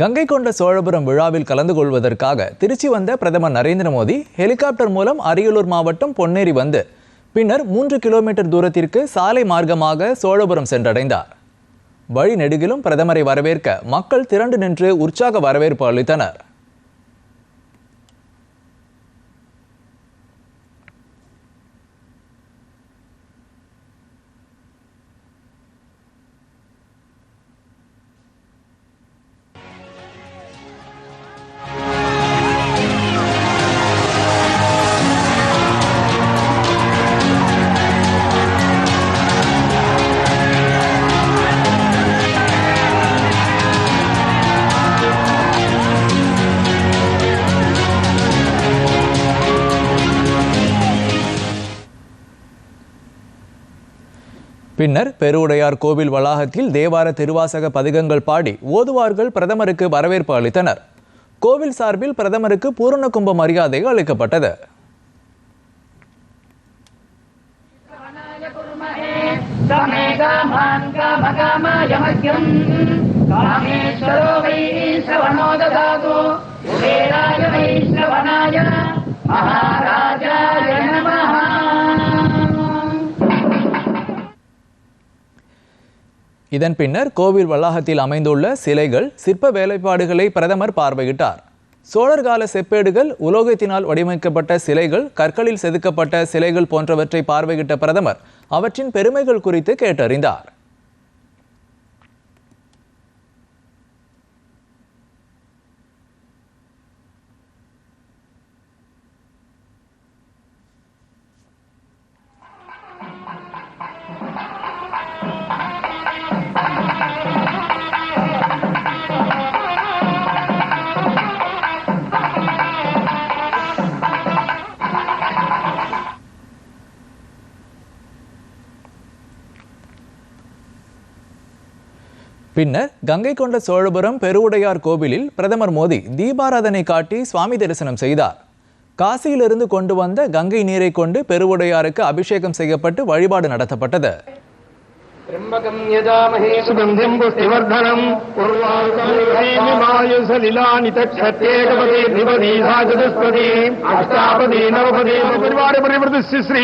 கங்கை கொண்ட சோழபுரம் விழாவில் கலந்து கொள்வதற்காக திருச்சி வந்த பிரதமர் நரேந்திர மோடி ஹெலிகாப்டர் மூலம் அரியலூர் மாவட்டம் பொன்னேரி வந்து பின்னர் மூன்று கிலோமீட்டர் தூரத்திற்கு சாலை மார்க்கமாக சோழபுரம் சென்றடைந்தார். வழி நெடுகிலும் பிரதமரை வரவேற்க மக்கள் திரண்டு நின்று உற்சாக வரவேற்பு அளித்தனர். பின்னர் பெருவுடையார் கோவில் வளாகத்தில் தேவார திருவாசக பதிகங்கள் பாடி ஓதுவார்கள் பிரதமருக்கு வரவேற்பு அளித்தனர். கோவில் சார்பில் பிரதமருக்கு பூரண கும்ப மரியாதை அளிக்கப்பட்டது. மகாமேஸ்வரோ இதன் பின்னர் கோவில் வளாகத்தில் அமைந்துள்ள சிலைகள் சிற்ப வேலைப்பாடுகளை பிரதமர் பார்வையிட்டார். சோழர் கால செப்பேடுகள் உலோகத்தினால் வடிவமைக்கப்பட்ட சிலைகள் கற்களில் செதுக்கப்பட்ட சிலைகள் போன்றவற்றை பார்வையிட்ட பிரதமர் அவற்றின் பெருமைகள் குறித்து கேட்டறிந்தார். பின்னர் கங்கை கொண்ட சோழபுரம் பெருவுடையார் கோவிலில் பிரதமர் மோடி தீபாராதனை காட்டி சுவாமி தரிசனம் செய்தார் காசியிலிருந்து கொண்டு வந்த கங்கை நீரை கொண்டு பெருவுடையாருக்கு அபிஷேகம் செய்யப்பட்டு வழிபாடு நடத்தப்பட்டது त्र्यम्बकम् यजामहे सुगन्धिम् पुष्टिवर्धनम् उर्वासलिलानि तच्छत्येकपदे द्विपदी सा चतुष्पदी अष्टापदी नवपदी परिवार परिवृतस्य श्री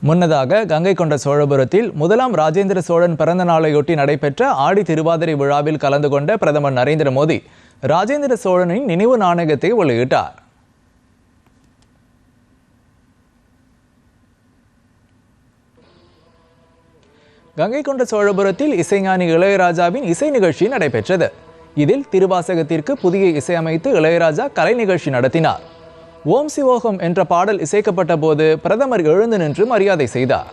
முன்னதாக கங்கை கொண்ட சோழபுரத்தில் முதலாம் ராஜேந்திர சோழன் பிறந்த நாளையொட்டி நடைபெற்ற ஆடி திருவாதிரை விழாவில் கலந்து கொண்ட பிரதமர் நரேந்திர மோடி ராஜேந்திர சோழனின் நினைவு நாணயத்தை வெளியிட்டார். கங்கை கொண்ட சோழபுரத்தில் இசைஞானி இளையராஜாவின் இசை நிகழ்ச்சி நடைபெற்றது. இதில் திருவாசகத்திற்கு புதிய இசையமைத்து இளையராஜா கலை நிகழ்ச்சி நடத்தினார். ஓம் சிவோகம் என்ற பாடல் இசைக்கப்பட்ட போது பிரதமர் எழுந்து நின்று மரியாதை செய்தார்.